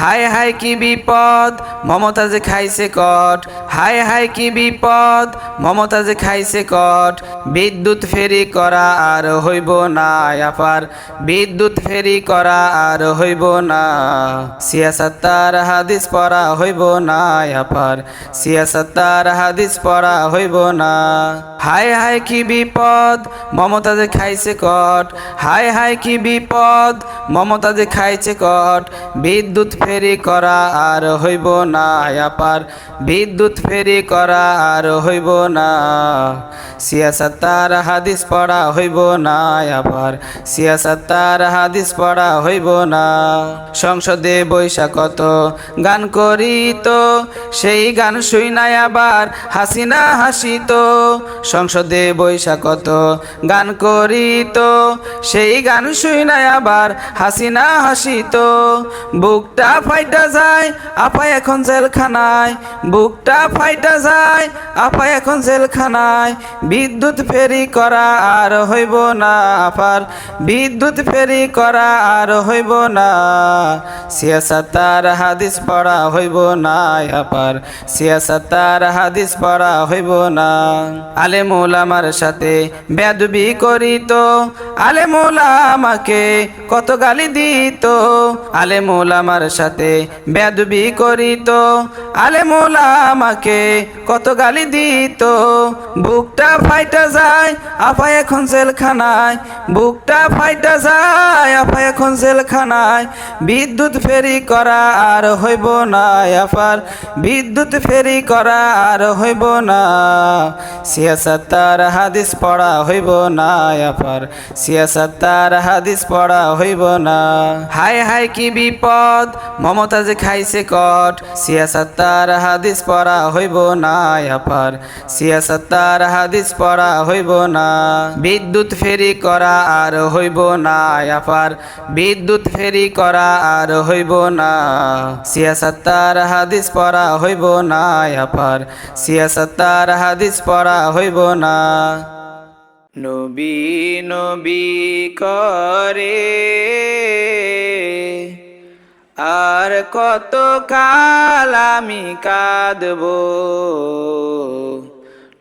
হায় হায় কি বিপদ মমতাজে খাইছে কট। হায় হায় কি বিপদ মমতাজে খাইছে কট। বিদ্যুৎ ফেরি করা আর হইব না আপার। বিদ্যুৎ ফেরি করা আর হইব না। সিয়াসাত্তার হাদিস পড়া হইব না আপার। সিয়াসাত্তার হাদিস পড়া হইব না। হাই হাই কি বিপদ? মমতাজে খাইছে কট। হাই হাই কি বিপদ? মমতাজে খাইছে কট। বিদ্যুৎ ফেরি করা আর হইব না আপার। বিদ্যুৎ ফেরি করা আর হইব না। সিয়াসাত্তার হাদিস পড়া হইব না আবার। সিয়াসাত্তার হাদিস পড়া হইব না। সংসদে বৈশা কত গান করিত, সেই গান শুই নাই আবার হাসিনা হাসিত। সংসদে বৈশা কত গান করিত, সেই গান শুই নাই আবার হাসিনা হাসিত। বুকটা ফাইটা যায়, আপা এখন জেলখানায়। বুকটা ফাইটা যায়, আপা এখন জেলখানায়। বিদ্যুৎ ফেরি করা আর হইব না আপার। বিদ্যুৎ ফেরি করা আর হইব না। সিয়াসাতার হাদিস পড়া হইব না, আপার সিয়াসাতার হাদিস পড়া হইব না। আলে আমার সাথে বেদবি করিত আলে আমাকে কত গালি দিত। আলে আমার সাথে বেদবি করিত আলে আমাকে কত গালি দিত। বুকটা ফাইটা যায়, আপা এখন জেলখানায়। বুকটা ফাইটা যায়, আপা এখন জেলখানায়। বিদ্যুৎ ফেরি করা আর হইব না আপার বিদ্যুৎ ফেরি করা আর হইব না। সিয়াসাত্তার হাদিস পড়া হইব না আপার সিয়াসাত্তার হাদিস পড়া হইব না। হায় হায় কি বিপদ, মমতাজে খাইছে কট। সিয়াসাত্তার হাদিস পড়া হইব না আপার সিয়াসাত্তার হাদিস পড়া হইব না। বিদ্যুৎ ফেরি করা আর হইব না আপার বিদ্যুৎ ফেরি করা আর হইব না। সিয়াসাত্তার হাদিস পড়া হইব না, আপার। সিয়াসাত্তার হাদিস পড়া হইব না। নবী নবী করে। আর কত কাল আমি কাঁদব।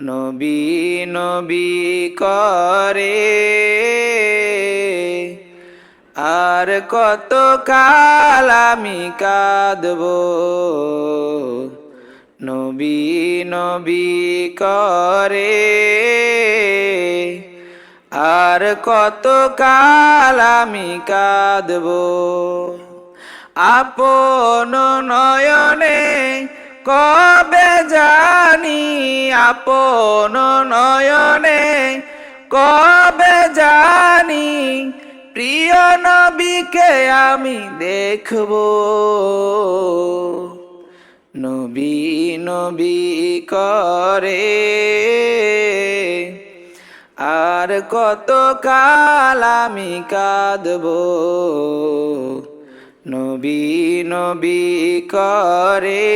নবী নবী করে। আর কত কাল আমি কাঁদব? নবী নবী করে। আর কত কাল আমি কাঁদব? আপন নয়নে কবে জানি? আপন নয়নে কবে জানি? প্রিয় নবীকে আমি দেখব। নবী নবী করে। আর কত কাল আমি কাঁদব। নবী নবী করে।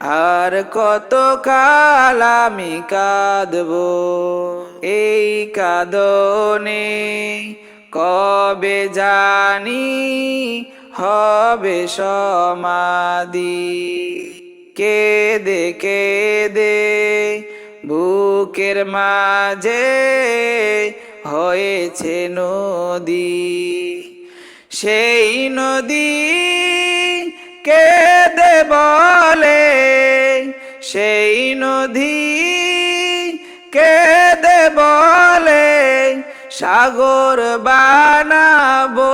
আর কত কাল আমি কাঁদব। এই কাদনে কবে জানি হবে সমাধি? কেদে কেদে বুকের মাঝে হয়েছে নদী। সেই নদী কেদে বলে, সেই নদী কেদে বলে, সাগর বানাবো।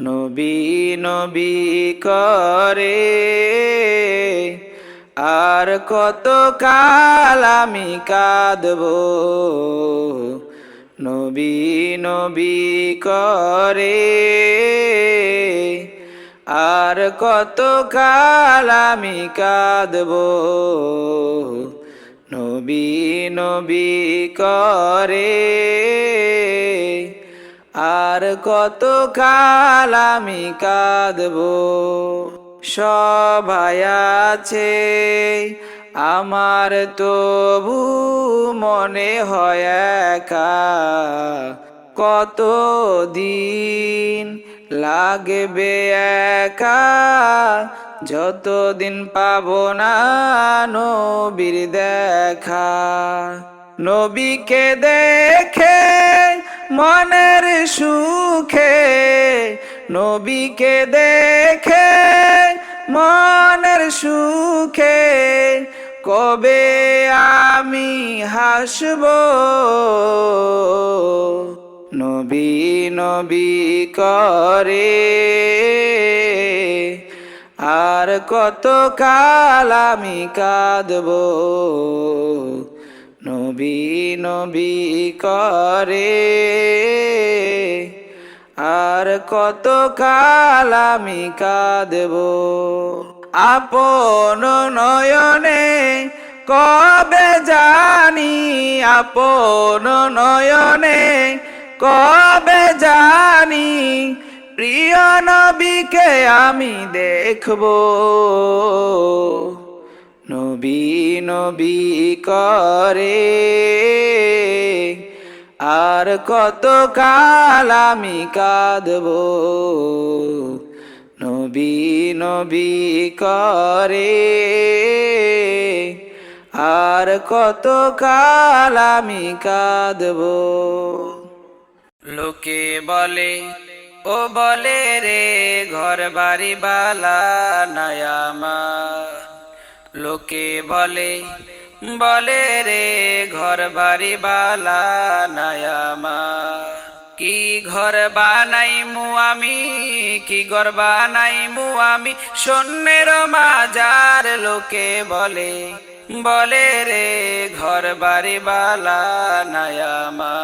নবী নবী করে, আর কত কাল আমি কাঁদব। নবী নবী করে, আর কত কাল আমি কাঁদব। নবী নবী করে। আর কত কাল আমি কাঁদব, সবাই আছে। আমার তবু মনে হয় একা। কত দিন লাগবে একা, যতদিন পাবো না নবীর দেখা। নবীকে দেখে মনের সুখে, নবীকে দেখে মনের সুখে, কবে আমি হাসব? নবী নবী করে। আর কত কাল আমি কাঁদব? নবী নবী করে। আর কত কাল আমি কাঁদব? আপন নয়নে কবে জানি? আপন নয়নে কবে জানি প্রিয় নবীকে আমি দেখব? নবী নবী করে আর কত কাল আমি কাঁদব? নবী নবী করে আর কত কাল আমি কাঁদব? লোকে বলে, ও বলে রে ঘর বাড়ি বালা নয়ামা লোকে বলে বলে রে ঘর বাড়ি বালা নয়ামা কি ঘর বানাই মু আমি, কি ঘর বানাই মু আমি? শূন্যের মাজার লোকে বলে বলে রে ঘর বাড়ি বালা নয়ামা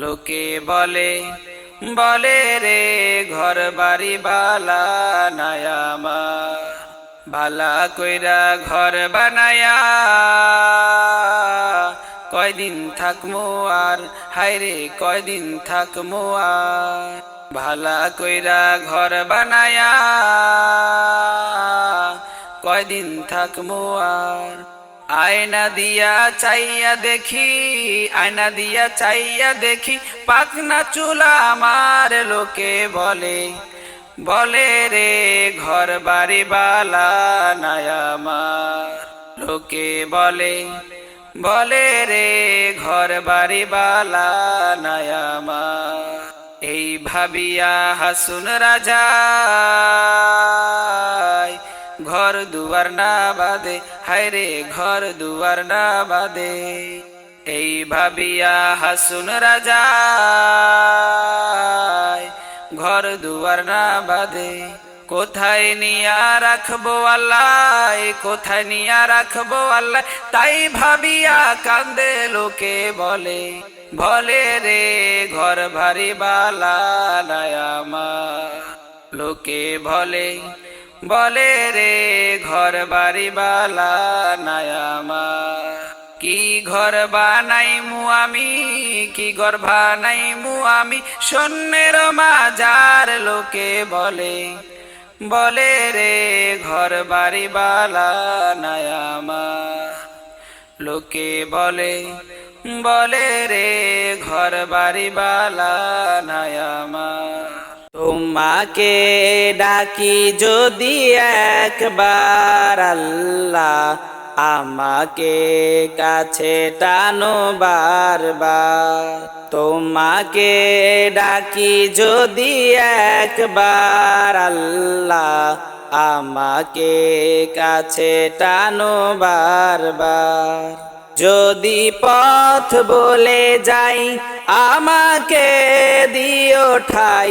লোকে বলে বলে রে ঘর বাড়ি বালা নায়ামা, বালা কইরা ঘর বানায়া। কয়দিন থাকমু আর, হায়রে কয়দিন থাকমু আর ভালা কইরা ঘর বানায়া। কয়দিন থাকমু আর আয়না দিয়া চাইয়া দেখি, আয়না দিয়া চাইয়া দেখি পাকনা চুলা আমার লোকে বলে। বলে রে, ঘর বাড়ি বালা নায়ামার লোকে বলে। বলে রে, ঘর বাড়ি বালা নায়ামার এই ভাবিয়া হাসুন রাজা। ঘর দুয়ার না বাদে হায়রে ঘর দুয়ার না বাদে এই ভাবিয়া হাসুন রাজা, ঘর দুয়ার না বাদে কোথায় নিয়া রাখব আল্লাহ, কোথায় নিয়া রাখব আল্লাহ? তাই ভাবিয়া কান্দে লোকে বলে বলে রে, ঘর ভারী বালা লোকে বলে বলে রে ঘর বাড়ি বালা নায়ামা কি ঘর বানাই মু আমি, কি ঘর বানাই মু আমি শূন্যের মাজার লোকে বলে। বলে রে ঘর বাড়ি বালা নায়ামা লোকে বলে বলে রে ঘর বাড়ি বালা নায়ামা তোমাকে ডাকি যদি একবার আল্লাহ আমাকে কাছে টানো বারবার। তোমাকে ডাকি যদি একবার আল্লাহ আমাকে কাছে টানো বারবার। যদি পথ বলে যাই, আমাকে দিও ঠাই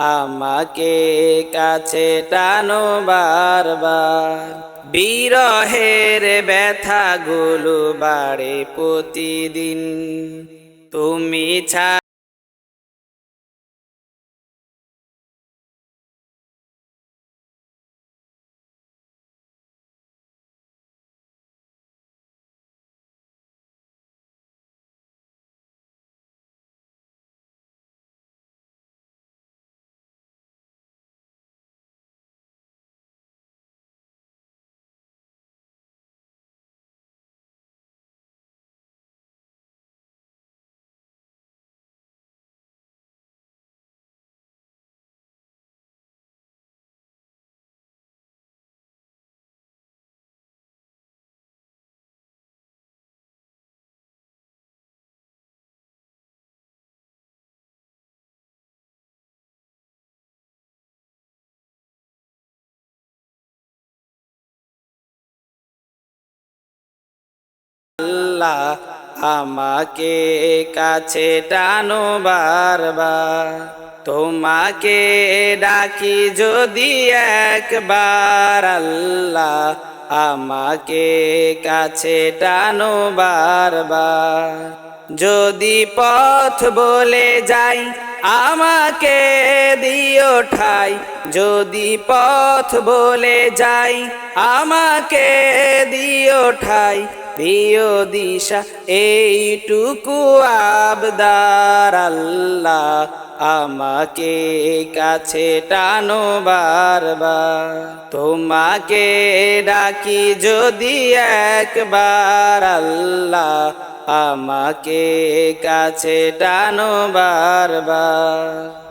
আমাকে কাছে টানো বারবার। বিরহের ব্যথাগুলো বাড়ে প্রতিদিন। তুমি ছা আল্লাহ আমাকে কাছে টানো বারবার। তোমাকে ডাকি যদি একবার। আল্লাহ আমাকে কাছে টানো বারবার। যদি পথ বলে যাই, আমাকে দিও ঠাই। যদি পথ বলে যাই, আমাকে দিও ঠাই। দিও দিশা, এইটুকু আবদার আল্লাহ আমাকে কাছে টানো বারবার। তোমাকে ডাকি যদি একবার আল্লাহ আমাকে কাছে টানো বারবার।